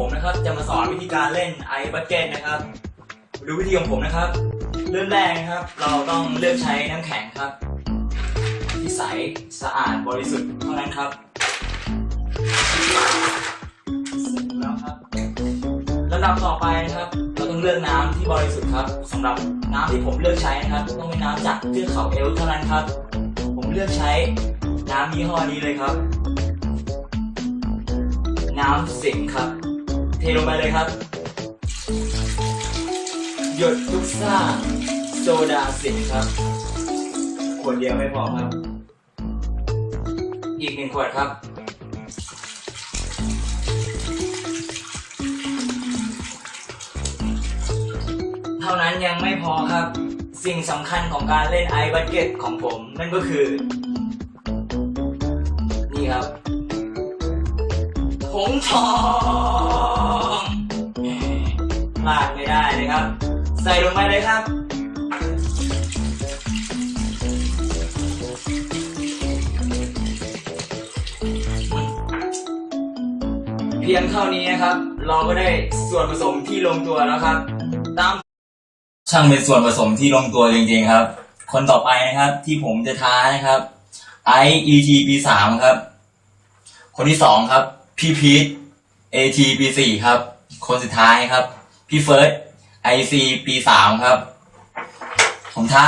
ผมนะครับจะมาสอนวิธีการเล่นไอบักเก็ตนะครับ ดูวิธีของผมนะครับ เริ่มแรกนะครับ เราต้องเลือกใช้น้ำแข็งครับ ที่ใสสะอาดบริสุทธิ์เท่านั้นครับแล้วครับลำดับต่อไปนะครับ เราต้องเลือกน้ำที่บริสุทธิ์ครับสำหรับน้ำที่ผมเลือกใช้นะครับ ต้องเป็นน้ำจากเทือกเขาเอลเท่านั้นครับ ผมเลือกใช้น้ำยี่ห้อนี้เลยครับ น้ำสิงครับ เทลงไปเลยครับ หยดทุกซ่าโซดาสิครับ ขวดเดียวไม่พอครับ อีกหนึ่งขวดครับ เท่านั้นยังไม่พอครับ สิ่งสำคัญของการเล่นไอบัตเก็ตของผม นั่นก็คือ นี่ครับผงทอง ครับ ใส่ลงไปเลยครับ เพียงเท่านี้นะครับ เราก็ได้ส่วนผสมที่ลงตัวแล้วครับ ตามช่างเป็นส่วนผสมที่ลงตัวจริงๆครับ คนต่อไปนะครับที่ผมจะท้านะครับ i e t ปีสามครับ คนที่สองครับ พี่พีท AT ปีสี่ครับ คนสุดท้ายครับ พี่เฟิร์ส ไอซีปีสามครับ ผมท้า